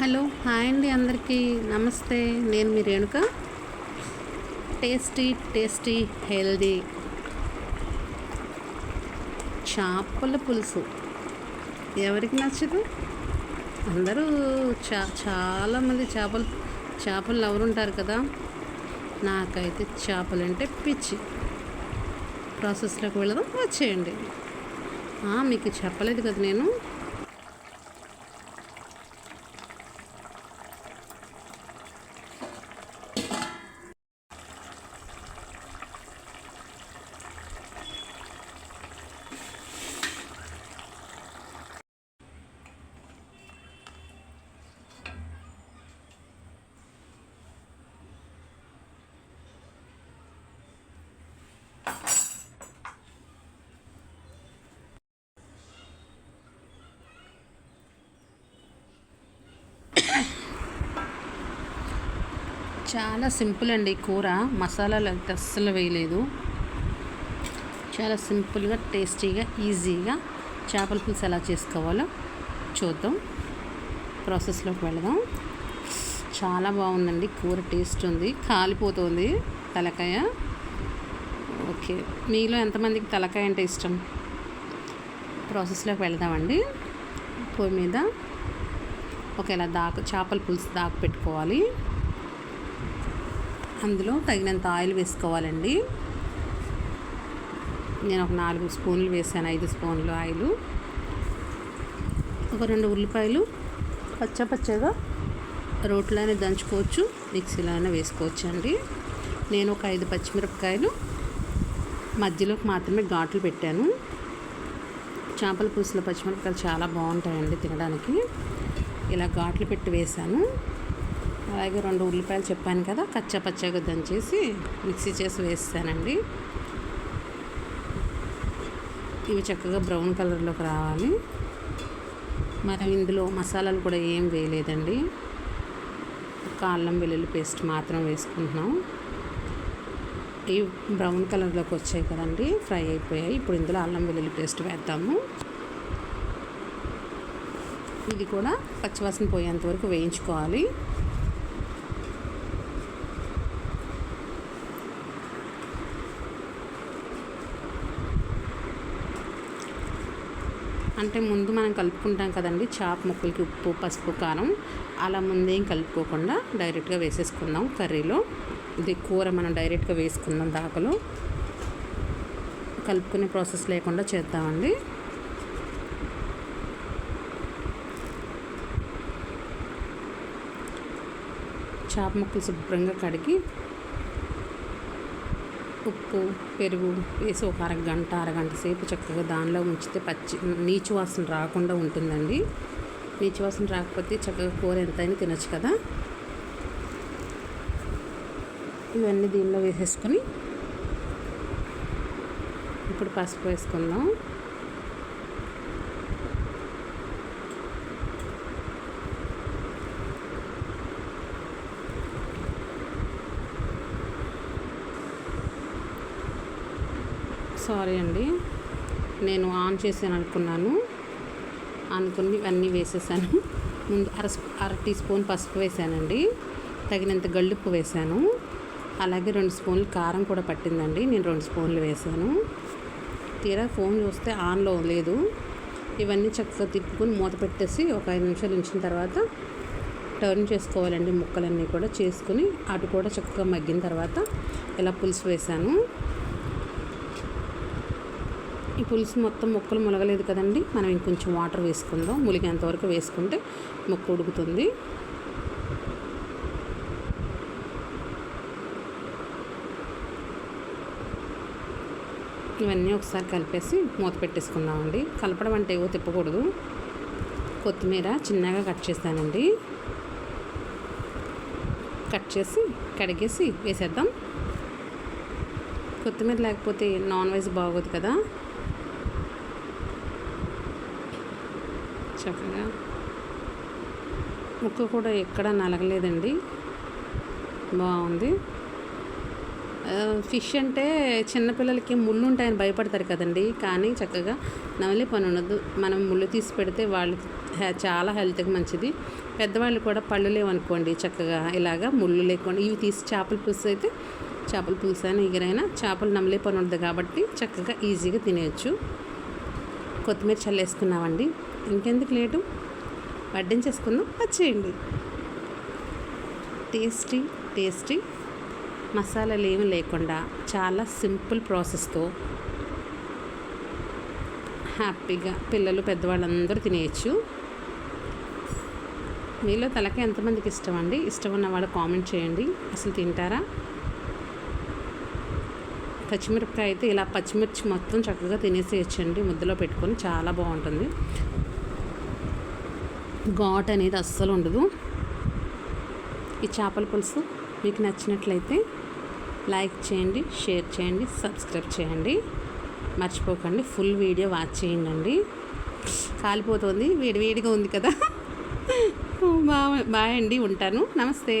Hello hi అండి అందరికీ. నమస్తే నేను మీ రేణుక. టేస్టీ టేస్టీ హెల్దీ చేపల పులుసు. ఎవరికి నచ్చదు? అందరూ చా చాలామంది చేపలు చేపలు ఎవరుంటారు కదా. నాకైతే చేపలంటే పిచ్చి. ప్రాసెస్లోకి వెళదాం వచ్చేయండి. మీకు చెప్పలేదు కదా నేను. చాలా సింపుల్ అండి కూర. మసాలాలు అయితే అస్సలు వేయలేదు. చాలా సింపుల్గా టేస్టీగా ఈజీగా చేపల పులుసు ఎలా చేసుకోవాలో చూద్దాం. ప్రాసెస్లోకి వెళదాం. చాలా బాగుందండి కూర టేస్ట్ ఉంది. కాలిపోతుంది తలకాయ. ఓకే మీలో ఎంతమందికి తలకాయ అంటే ఇష్టం? ప్రాసెస్లోకి వెళదామండి. పొయ్యి మీద ఒకేలా దాక చేపల పులుసు దాకా పెట్టుకోవాలి. అందులో తగినంత ఆయిల్ వేసుకోవాలండి. నేను ఒక నాలుగు స్పూన్లు వేసాను ఐదు స్పూన్లు ఆయిల్. ఒక రెండు ఉల్లిపాయలు పచ్చ పచ్చగా రోట్లోనే దంచుకోవచ్చు మిక్సీలోనే వేసుకోవచ్చు అండి నేను ఒక ఐదు పచ్చిమిరపకాయలు మధ్యలోకి మాత్రమే ఘాట్లు పెట్టాను. చేపల పులుసులో పచ్చిమిరపకాయలు చాలా బాగుంటాయండి తినడానికి. ఇలా ఘాట్లు పెట్టి వేసాను. అలాగే రెండు ఉల్లిపాయలు చెప్పాను కదా కచ్చా పచ్చగా దంచేసి మిక్సీ చేసి వేస్తానండి. ఇవి చక్కగా బ్రౌన్ కలర్లోకి రావాలి. మనం ఇందులో మసాలాలు కూడా ఏం వేయలేదండి. ఒక అల్లం వెల్లుల్లి పేస్ట్ మాత్రం వేసుకుంటున్నాం. ఇవి బ్రౌన్ కలర్లోకి వచ్చాయి కదండి ఫ్రై అయిపోయాయి. ఇప్పుడు ఇందులో అల్లం వెల్లుల్లి పేస్ట్ వేద్దాము. ఇది కూడా పచ్చివాసన పోయేంత వరకు వేయించుకోవాలి. అంటే ముందు మనం కలుపుకుంటాం కదండి చాప్ ముక్కలకి ఉప్పు పసుపు కారం. అలా ముందేం కలుపుకోకుండా డైరెక్ట్గా వేసేసుకుందాం కర్రీలో. ఇది కూర మనం డైరెక్ట్గా వేసుకుందాం దాకలో. కలుపుకునే ప్రాసెస్ లేకుండా చేద్దామండి. చాప ముక్కలు శుభ్రంగా కడిగి ఉప్పు పెరుగు వేసి ఒక అరగంట అరగంట సేపు చక్కగా దానిలో ఉంచితే పచ్చి నీచు వాసన రాకుండా ఉంటుందండి. నీచు వాసన రాకపోతే చక్కగా కూర ఎంతైనా తినచ్చు కదా. ఇవన్నీ దీనిలో వేసేసుకొని ఇప్పుడు పసుపు వేసుకుందాం. సారీ అండి. నేను ఆన్ చేశాను అనుకున్నాను. అనుకుని అన్నీ వేసేసాను. ముందు అర అర టీ స్పూన్ పసుపు వేసానండి. తగినంత గళ్ళుప్పు వేసాను. అలాగే రెండు స్పూన్లు కారం కూడా పట్టిందండి. నేను రెండు స్పూన్లు వేసాను. తీరా ఫోన్ చూస్తే ఆన్లో లేదు. ఇవన్నీ చక్కగా తిప్పుకొని మూత పెట్టేసి ఒక ఐదు నిమిషాలు ఉంచిన తర్వాత టర్న్ చేసుకోవాలండి ముక్కలన్నీ కూడా. చేసుకుని అటు కూడా చక్కగా మగ్గిన తర్వాత ఇలా పులుసు వేసాను. పులుసు మొత్తం ముక్కలు ములగలేదు కదండి. మనం ఇంకొంచెం వాటర్ వేసుకుందాం. ములిగేంతవరకు వేసుకుంటే ముక్క ఉడుకుతుంది. ఇవన్నీ ఒకసారి కలిపేసి మూత పెట్టేసుకుందామండి. కలపడం అంటే ఏవో తిప్పకూడదు. కొత్తిమీర చిన్నగా కట్ చేస్తానండి. కట్ చేసి కడిగేసి వేసేద్దాం. కొత్తిమీర లేకపోతే నాన్ వెజ్ బాగోదు కదా. చక్కగా ముక్క కూడా ఎక్కడ నలగలేదండి. బాగుంది. ఫిష్ అంటే చిన్నపిల్లలకి ముళ్ళు ఉంటాయని భయపడతారు కదండి. కానీ చక్కగా నవలే పని ఉండదు మనం ముళ్ళు తీసి పెడితే వాళ్ళు చాలా హెల్త్కి మంచిది. పెద్దవాళ్ళు కూడా పళ్ళు లేవనుకోండి చక్కగా ఇలాగా ముళ్ళు లేకుండా. ఇవి తీసి చేపల పులుసు అయితే చేపల పులుసు అయినా ఎగిరైనా చేపలు నమలే పని ఉండదు కాబట్టి చక్కగా ఈజీగా తినేయచ్చు. కొత్తిమీర చల్లేసుకున్నామండి. ఇంకెందుకు లేటు వడ్డించేసుకుందాం. వచ్చేయండి. Tasty tasty. మసాలాలు ఏమీ లేకుండా చాలా సింపుల్ ప్రాసెస్తో హ్యాపీగా పిల్లలు పెద్దవాళ్ళందరూ తినేయచ్చు. మీలో తలకి ఎంతమందికి ఇష్టం అండి? ఇష్టం ఉన్న వాళ్ళు కామెంట్ చేయండి. అసలు తింటారా? పచ్చిమిరపకాయ అయితే ఇలా పచ్చిమిర్చి మొత్తం చక్కగా తినేసేయచ్చండి. ముద్దలో పెట్టుకొని చాలా బాగుంటుంది. ఘాట్ అనేది అస్సలు ఉండదు. ఈ చేపల పులుసు మీకు నచ్చినట్లయితే లైక్ చేయండి షేర్ చేయండి సబ్స్క్రైబ్ చేయండి. మర్చిపోకండి ఫుల్ వీడియో వాచ్ చేయండి కాలిపోతుంది వేడి వేడిగా ఉంది కదా. బా బాయ్ అండి ఉంటాను. నమస్తే.